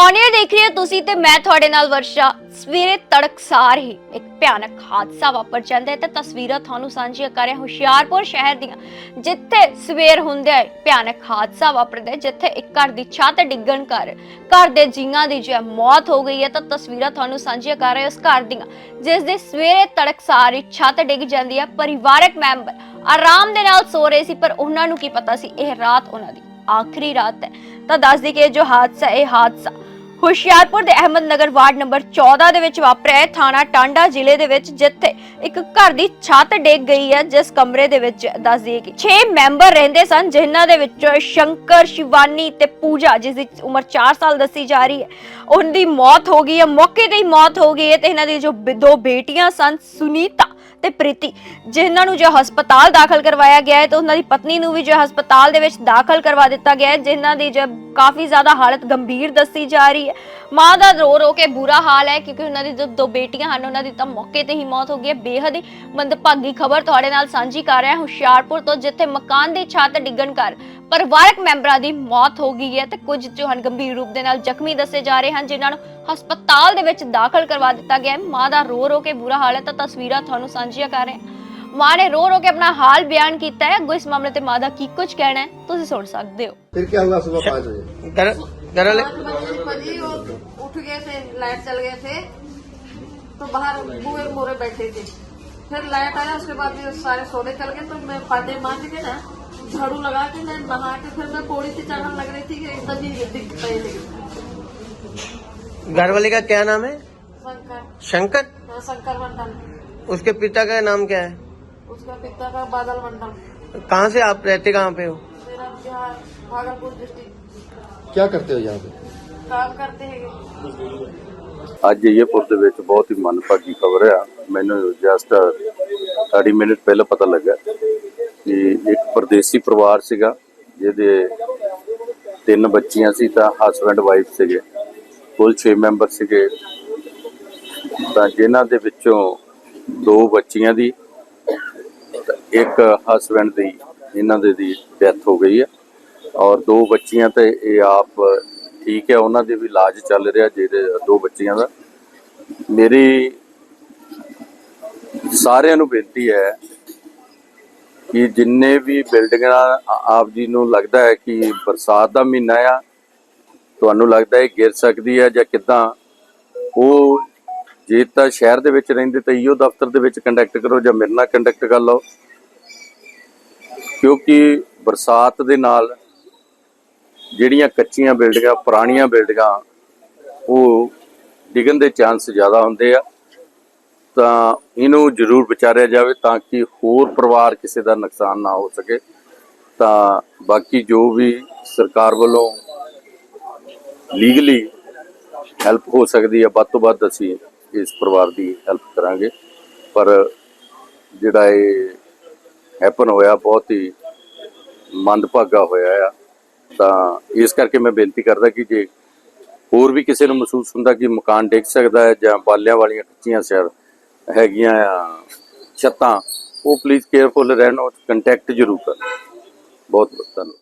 ਔਨੀਅਰ ਦੇਖ ਰਹੇ ਹੋ ਤੁਸੀਂ ਤੇ ਮੈਂ ਤੁਹਾਡੇ ਨਾਲ ਵਰਸ਼ਾ। ਸਵੇਰੇ ਤੜਕਸਾਰ ਹੀ ਇੱਕ ਭਿਆਨਕ ਹਾਦਸਾ ਵਾਪਰ ਜਾਂਦਾ ਹੈ ਤੇ ਤਸਵੀਰਾਂ ਤੁਹਾਨੂੰ ਸਾਂਝੀਆਂ ਕਰ ਰਿਹਾ ਹੁਸ਼ਿਆਰਪੁਰ ਸ਼ਹਿਰ ਦੀਆਂ, ਜਿੱਥੇ ਸਵੇਰ ਹੁੰਦਿਆਂ ਹੀ ਭਿਆਨਕ ਹਾਦਸਾ ਵਾਪਰਦਾ ਹੈ, ਜਿੱਥੇ ਇੱਕ ਘਰ ਦੀ ਛੱਤ ਡਿੱਗਣ ਕਰ ਘਰ ਦੇ ਜੀਆਂ ਦੀ ਜੋ ਮੌਤ ਹੋ ਗਈ ਹੈ, ਤਾਂ ਤਸਵੀਰਾਂ ਤੁਹਾਨੂੰ ਸਾਂਝੀਆਂ ਕਰ ਰਹੇ ਉਸ ਘਰ ਦੀਆਂ, ਜਿਸ ਦੇ ਸਵੇਰੇ ਤੜਕਸਾਰ ਹੀ ਛੱਤ ਡਿੱਗ ਜਾਂਦੀ ਹੈ, ਪਰਿਵਾਰਕ ਮੈਂਬਰ ਆਰਾਮ ਦੇ ਨਾਲ ਸੋ ਰਹੇ ਸੀ, ਪਰ ਉਹਨਾਂ ਨੂੰ ਕੀ ਪਤਾ ਸੀ, ਇਹ ਰਾਤ ਉਹਨਾਂ ਦੀ ਆਖਰੀ ਰਾਤ ਹੈ। ਤਾਂ ਦੱਸ ਦਈਏ ਕਿ ਇਹ ਜੋ ਹਾਦਸਾ ਇਹ ਹਾਦਸਾ ਹੁਸ਼ਿਆਰਪੁਰ ਦੇ ਅਹਿਮਦਨਗਰ ਵਾਰਡ ਨੰਬਰ 14 ਦੇ ਵਿੱਚ ਵਾਪਰਿਆ ਥਾਣਾ ਟਾਂਡਾ ਜ਼ਿਲ੍ਹੇ ਦੇ ਵਿੱਚ, ਜਿੱਥੇ ਇੱਕ ਘਰ ਦੀ ਛੱਤ ਡਿੱਗ ਗਈ ਹੈ, ਜਿਸ ਕਮਰੇ ਦੇ ਵਿੱਚ ਦੱਸ ਦਈਏ ਕਿ 6 ਮੈਂਬਰ ਰਹਿੰਦੇ ਸਨ, ਜਿਨ੍ਹਾਂ ਦੇ ਵਿੱਚ ਸ਼ੰਕਰ, ਸ਼ਿਵਾਨੀ ਤੇ ਪੂਜਾ, ਜਿਸ ਦੀ ਉਮਰ 4 ਸਾਲ ਦੱਸੀ ਜਾ ਰਹੀ ਹੈ ਉਹਨਾਂ ਦੀ ਮੌਤ ਹੋ ਗਈ ਹੈ, ਮੌਕੇ ਤੇ ਹੀ ਮੌਤ ਹੋ ਗਈ ਹੈ ਤੇ ਇਹਨਾਂ ਦੀ ਜੋ ਦੋ ਬੇਟੀਆਂ ਸਨ, ਸੁਨੀਤਾ ਤੇ ਪ੍ਰੀਤੀ, ਜਿਨ੍ਹਾਂ ਨੂੰ ਜੋ ਹਸਪਤਾਲ ਦਾਖਲ ਕਰਵਾਇਆ ਗਿਆ ਹੈ, ਤੇ ਉਹਨਾਂ ਦੀ ਪਤਨੀ ਨੂੰ ਵੀ ਜੋ ਹਸਪਤਾਲ ਦੇ ਵਿੱਚ ਦਾਖਲ ਕਰਵਾ ਦਿੱਤਾ ਗਿਆ ਹੈ, ਜਿਨ੍ਹਾਂ ਦੀ ਜੋ ਕਾਫੀ ਜ਼ਿਆਦਾ ਹਾਲਤ ਗੰਭੀਰ ਦੱਸੀ ਜਾ ਰਹੀ ਹੈ। ਮਾਂ ਦਾ ਰੋ ਰੋ ਕੇ ਬੁਰਾ ਹਾਲ ਹੈ, ਕਿਉਂਕਿ ਉਹਨਾਂ ਦੀ ਜੋ ਦੋ ਬੇਟੀਆਂ ਹਨ, ਉਹਨਾਂ ਦੀ ਤਾਂ ਮੌਕੇ ਤੇ ਹੀ ਮੌਤ ਹੋ ਗਈ ਹੈ। ਬੇਹੱਦ ਹੀ ਮੰਦਭਾਗੀ ਖਬਰ ਤੁਹਾਡੇ ਨਾਲ ਸਾਂਝੀ ਕਰ ਰਿਹਾ ਹਾਂ। ਹੁਸ਼ਿਆਰਪੁਰ ਤੋਂ ਜਿੱਥੇ ਮਕਾਨ ਦੀ ਛੱਤ ਡਿੱਗਣ ਕਰ ਪਰਿਵਾਰਕ ਮੈਂਬਰਾਂ ਦੀ ਮੌਤ ਹੋ ਗਈ ਹੈ, ਤੇ ਕੁਝ ਜੋ ਹਨ ਗੰਭੀਰ ਰੂਪ ਦੇ ਨਾਲ ਜ਼ਖਮੀ ਦੱਸੇ ਜਾ ਰਹੇ ਹਨ, ਜਿਨ੍ਹਾਂ ਨੂੰ ਹਸਪਤਾਲ ਦੇ ਵਿੱਚ ਦਾਖਲ ਕਰਵਾ ਦਿੱਤਾ ਗਿਆ ਹੈ ਮਾਂ ਦਾ ਰੋ ਰੋ ਕੇ ਬੁਰਾ ਹਾਲ ਹੈ ਤਾਂ ਤਸਵੀਰਾਂ ਤੁਹਾਨੂੰ ਸਾਂਝੀਆਂ ਕਰ ਰਹੇ ਹਾਂ ਮਾਂ ਨੇ ਰੋ ਰੋ ਕੇ ਆਪਣਾ ਹਾਲ ਬਿਆਨ ਕੀਤਾ ਹੈ ਅੱਗੋਂ ਇਸ ਮਾਮਲੇ ਤੇ ਮਾਂ ਦਾ ਕੀ ਕੁਝ ਕਹਿਣਾ ਹੈ ਤੁਸੀਂ ਸੁਣ ਸਕਦੇ ਹੋ फिर क्या हुआ सुबह पाँच बजे घर घर वाले पाँच बजे बजी वो उठ गए थे लाइट चल गए थे तो बाहर बुए मोरे बैठे थे फिर लाइट आया उसके बाद ये सारे सोने चल गए तो मैं पाटे मांझ के ना झाड़ू लगा के मैं नहा के फिर मैं पौड़ी से चढ़ने लग रही थी कि एकदम ही दिख पहले घर वाले का क्या नाम है शंकर शंकर हाँ, शंकर मंडल उसके पिता का नाम क्या है उसका पिता का बादल मंडल कहाँ से आप रहते कहाँ पे हो मेरा बिहार भागलपुर डिस्ट्रिक्ट क्या करते हो यहाँ पे काम करते हैं ਅੱਜ ਜੇਪੁਰ ਦੇ ਵਿੱਚ ਬਹੁਤ ਹੀ ਮੰਦਭਾਗੀ ਖਬਰ ਆ ਮੈਨੂੰ ਜਸਟ 30 ਮਿੰਟ ਪਹਿਲਾਂ ਪਤਾ ਲੱਗਾ ਕਿ ਇੱਕ ਪਰਦੇਸੀ ਪਰਿਵਾਰ ਸੀਗਾ ਜਿਹਦੇ ਤਿੰਨ ਬੱਚੀਆਂ ਸੀ ਤਾਂ ਹਸਬੰਡ ਵਾਈਫ ਸੀਗੇ ਕੁੱਲ 6 ਮੈਂਬਰ ਸੀਗੇ। ਤਾਂ ਜਿਨ੍ਹਾਂ ਦੇ ਵਿੱਚੋਂ ਦੋ ਬੱਚੀਆਂ ਦੀ ਇੱਕ ਹਸਬੰਡ ਦੀ ਇਹਨਾਂ ਦੇ ਦੀ ਡੈਥ ਹੋ ਗਈ ਹੈ। ਔਰ ਦੋ ਬੱਚੀਆਂ ਤੇ ਇਹ ਆਪ ਠੀਕ ਹੈ, ਉਹਨਾਂ ਦੇ ਵੀ ਇਲਾਜ ਚੱਲ ਰਿਹਾ ਜਿਹਦੇ ਦੋ ਬੱਚੀਆਂ ਦਾ। ਮੇਰੀ ਸਾਰਿਆਂ ਨੂੰ ਬੇਨਤੀ ਹੈ ਕਿ ਜਿੰਨੇ ਵੀ ਬਿਲਡਿੰਗਾਂ ਆਪ ਜੀ ਨੂੰ ਲੱਗਦਾ ਹੈ ਕਿ ਬਰਸਾਤ ਦਾ ਮਹੀਨਾ ਆ ਤੁਹਾਨੂੰ ਲੱਗਦਾ ਇਹ ਗਿਰ ਸਕਦੀ ਹੈ ਜਾਂ ਕਿਦਾਂ? ਉਹ ਜੇ ਤਾਂ ਸ਼ਹਿਰ ਦੇ ਵਿੱਚ ਰਹਿੰਦੇ ਤਾਂ ਈਓ ਦਫ਼ਤਰ ਦੇ ਵਿੱਚ ਕੰਟੈਕਟ ਕਰੋ ਜਾਂ ਮੇਰੇ ਨਾਲ ਕੰਟੈਕਟ ਕਰ ਲਓ। ਕਿਉਂਕਿ ਬਰਸਾਤ ਦੇ ਨਾਲ ਜਿਹੜੀਆਂ ਕੱਚੀਆਂ ਬਿਲਡਿੰਗਾਂ, ਪੁਰਾਣੀਆਂ ਬਿਲਡਿੰਗਾਂ, ਉਹ ਡਿੱਗਣ ਦੇ ਚਾਂਸ ਜ਼ਿਆਦਾ ਹੁੰਦੇ ਆ। ਤਾਂ ਇਹਨੂੰ ਜ਼ਰੂਰ ਵਿਚਾਰਿਆ ਜਾਵੇ ਤਾਂ ਕਿ ਹੋਰ ਪਰਿਵਾਰ ਕਿਸੇ ਦਾ ਨੁਕਸਾਨ ਨਾ ਹੋ ਸਕੇ। ਤਾਂ ਬਾਕੀ ਜੋ ਵੀ ਸਰਕਾਰ ਵੱਲੋਂ ਲੀਗਲੀ ਹੈਲਪ ਹੋ ਸਕਦੀ ਹੈ, ਵੱਧ ਤੋਂ ਵੱਧ ਅਸੀਂ ਇਸ ਪਰਿਵਾਰ ਦੀ ਹੈਲਪ ਕਰਾਂਗੇ। ਪਰ ਜਿਹੜਾ ਇਹ ਹੈਪਨ ਹੋਇਆ, ਬਹੁਤ ਹੀ ਮੰਦਭਾਗਾ ਹੋਇਆ ਆ। ਤਾਂ ਇਸ ਕਰਕੇ ਮੈਂ ਬੇਨਤੀ ਕਰਦਾ ਕਿ ਜੇ ਹੋਰ ਵੀ ਕਿਸੇ ਨੂੰ ਮਹਿਸੂਸ ਹੁੰਦਾ ਕਿ ਮਕਾਨ ਡਿੱਗ ਸਕਦਾ ਹੈ ਜਾਂ ਬਾਲਿਆਂ ਵਾਲੀਆਂ ਕੱਚੀਆਂ ਸਿਰ ਹੈਗੀਆਂ ਆ, ਛੱਤਾਂ, ਉਹ ਪਲੀਜ਼ ਕੇਅਰਫੁਲ ਰਹਿਣ ਔਰ ਕੰਟੈਕਟ ਜ਼ਰੂਰ ਕਰਨ ਬਹੁਤ ਬਹੁਤ ਧੰਨਵਾਦ।